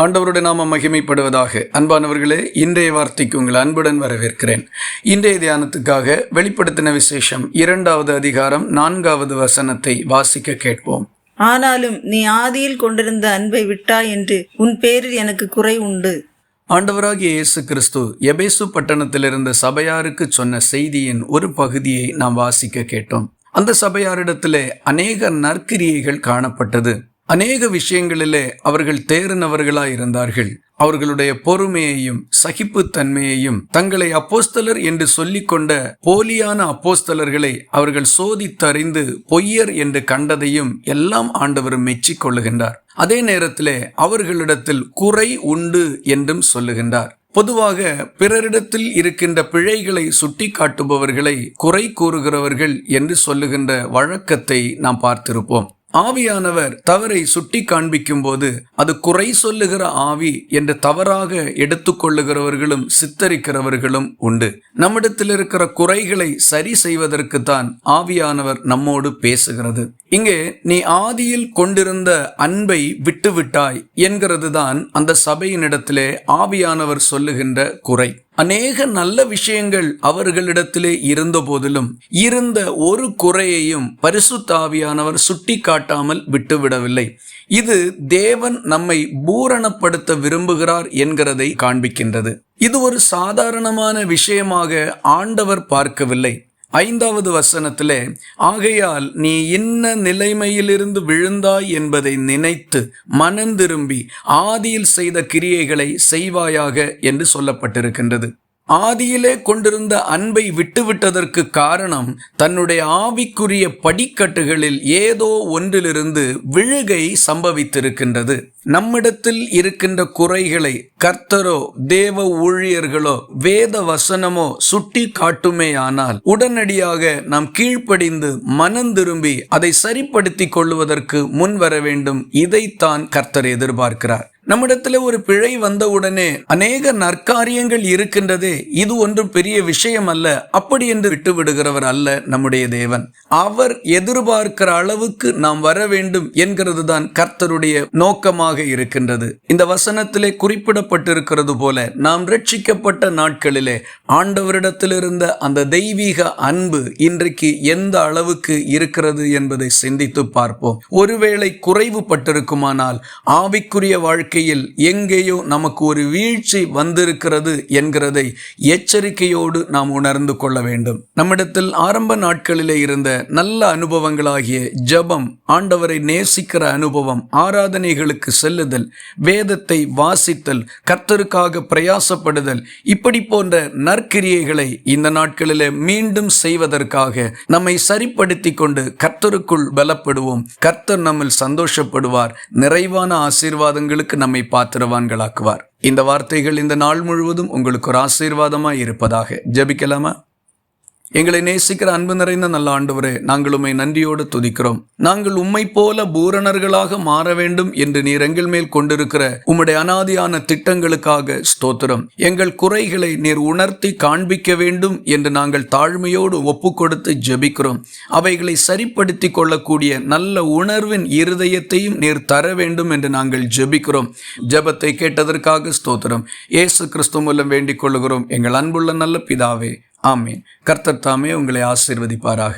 ஆண்டவருடைய நாம மகிமைப்படுவதாக. அன்பானவர்களே இன்றைய வார்த்தைக்கு உங்கள் அன்புடன் வரவேற்கிறேன். இன்றைய தியானத்துக்காக வெளிப்படுத்தின விசேஷம் இரண்டாவது அதிகாரம் நான்காவது வசனத்தை வாசிக்க கேட்போம். ஆனாலும் நீ ஆதியில் கொண்டிருந்த அன்பை விட்டாய் என்று உன் பேரில் எனக்கு குறை உண்டு. ஆண்டவராகிய இயேசு கிறிஸ்து எபேசு பட்டணத்தில் இருந்த சபையாருக்கு சொன்ன செய்தியின் ஒரு பகுதியை நாம் வாசிக்க கேட்டோம். அந்த சபையாரிடத்திலே அநேக நற்கிரியைகள் காணப்பட்டது. அநேக விஷயங்களிலே அவர்கள் தேறினவர்களாய் இருந்தார்கள். அவர்களுடைய பொறுமையையும் சகிப்புத்தன்மையையும் தங்களை அப்போஸ்தலர் என்று சொல்லிக்கொண்ட போலியான அப்போஸ்தலர்களை அவர்கள் சோதித்தறிந்து பொய்யர் என்று கண்டதையும் எல்லாம் ஆண்டவர் மெச்சிக்கொள்ளுகின்றார் அதே நேரத்திலே அவர்களிடத்தில் குறை உண்டு என்றும் சொல்லுகின்றார். பொதுவாக பிறரிடத்தில் இருக்கின்ற பிழைகளை சுட்டி காட்டுபவர்களை குறை கூறுகிறவர்கள் என்று சொல்லுகின்ற வழக்கத்தை நாம் பார்த்திருப்போம். ஆவியானவர் தவறை சுட்டி காண்பிக்கும் போது அது குறை சொல்லுகிற ஆவி என்று தவறாக எடுத்துக்கொள்ளுகிறவர்களும் சித்தரிக்கிறவர்களும் உண்டு. நம்மிடத்தில் இருக்கிற குறைகளை சரி செய்வதற்கு தான் ஆவியானவர் நம்மோடு பேசுகிறது. இங்கே நீ ஆதியில் கொண்டிருந்த அன்பை விட்டுவிட்டாய் என்கிறது தான் அந்த சபையினிடத்திலே ஆவியானவர் சொல்லுகின்ற குறை. அநேக நல்ல விஷயங்கள் அவர்களிடத்திலே இருந்த போதிலும் இருந்த ஒரு குறையையும் பரிசுத்தாவியானவர் சுட்டி காட்டாமல் விட்டுவிடவில்லை. இது தேவன் நம்மை பூரணப்படுத்த விரும்புகிறார் என்கிறதை காண்பிக்கின்றது. இது ஒரு சாதாரணமான விஷயமாக ஆண்டவர் பார்க்கவில்லை. ஐந்தாவது வசனத்திலே ஆகையால் நீ இன்ன நிலைமையிலிருந்து விழுந்தாய் என்பதை நினைத்து மனந்திரும்பி ஆதியில் செய்த கிரியைகளை செய்வாயாக என்று சொல்லப்பட்டிருக்கின்றது. ஆதியிலே கொண்டிருந்த அன்பை விட்டுவிட்டதற்கு காரணம் தன்னுடைய ஆவிக்குரிய படிக்கட்டுகளில் ஏதோ ஒன்றிலிருந்து விழுகை சம்பவித்திருக்கின்றது. நம்மிடத்தில் இருக்கின்ற குறைகளை கர்த்தரோ தேவ ஊழியர்களோ வேத வசனமோ சுட்டி காட்டுமேயானால் உடனடியாக நாம் கீழ்ப்படிந்து மனம் திரும்பி அதை சரிப்படுத்திக் கொள்வதற்கு முன் வர வேண்டும். இதைத்தான் கர்த்தர் எதிர்பார்க்கிறார். நம்மிடத்துல ஒரு பிழை வந்தவுடனே அநேக நற்காரியங்கள் இருக்கின்றது. இது ஒன்றும் பெரிய விஷயம் அல்ல. அப்படி என்று விட்டு விடுகிறவர் அல்ல நம்முடைய தேவன். அவர் எதிர்பார்க்கிற அளவுக்கு நாம் வர வேண்டும் என்கிறது தான் கர்த்தருடைய நோக்கமாக இருக்கின்றது. இந்த வசனத்திலே குறிப்பிடப்பட்டிருக்கிறது போல நாம் ரட்சிக்கப்பட்ட நாட்களிலே ஆண்டவரிடத்தில் இருந்த அந்த தெய்வீக அன்பு இன்றைக்கு எந்த அளவுக்கு இருக்கிறது என்பதை சிந்தித்து பார்ப்போம். ஒருவேளை குறைவுபட்டிருக்குமானால் ஆவிக்குரிய வாழ்க்கை வாழ்க்கையில் எங்கேயோ நமக்கு ஒரு வீழ்ச்சி வந்திருக்கிறது என்கிறதை எச்சரிக்கையோடு நாம் உணர்ந்து கொள்ள வேண்டும். நம்மிடத்தில் ஆரம்ப நாட்களிலே இருந்த நல்ல அனுபவங்களாகிய ஜபம் ஆண்டவரை நேசிக்கிற அனுபவம் ஆராதனைகளுக்கு செல்லுதல் வேதத்தை வாசித்தல் கர்த்தருக்காக பிரயாசப்படுதல் இப்படி போன்ற நற்கிரியைகளை இந்த நாட்களிலே மீண்டும் செய்வதற்காக நம்மை சரிப்படுத்தி கொண்டு கர்த்தருக்குள் பலப்படுவோம். கர்த்தர் நம்மில் சந்தோஷப்படுவார். நிறைவான ஆசீர்வாதங்களுக்கு நம்மை பாத்திரவான்களாக்குவார். இந்த வார்த்தைகள் இந்த நாள் முழுவதும் உங்களுக்கு ஒரு ஆசீர்வாதமாய் இருப்பதாக. ஜபிக்கலாமா? எங்களை நேசிக்கிற அன்பு நிறைந்த நல்ல ஆண்டவரே நாங்கள் உம்மை நன்றியோடு துதிக்கிறோம். நாங்கள் உம்மை போல பூரணர்களாக மாற வேண்டும் என்று நீர் எங்கள் மேல் கொண்டிருக்கிற உம்முடைய அனாதியான திட்டங்களுக்காக ஸ்தோத்திரம். எங்கள் குறைகளை நீர் உணர்த்தி காண்பிக்க வேண்டும் என்று நாங்கள் தாழ்மையோடு ஒப்பு கொடுத்து ஜெபிக்கிறோம். அவைகளை சரிப்படுத்தி கொள்ளக்கூடிய நல்ல உணர்வின் இருதயத்தையும் நீர் தர வேண்டும் என்று நாங்கள் ஜெபிக்கிறோம். ஜெபத்தை கேட்டதற்காக ஸ்தோத்திரம். ஏசு கிறிஸ்து மூலம் வேண்டிக் கொள்ளுகிறோம். எங்கள் அன்புள்ள நல்ல பிதாவே ஆமீன். கர்த்தர் தாமே உங்களை ஆசீர்வதிப்பாராக.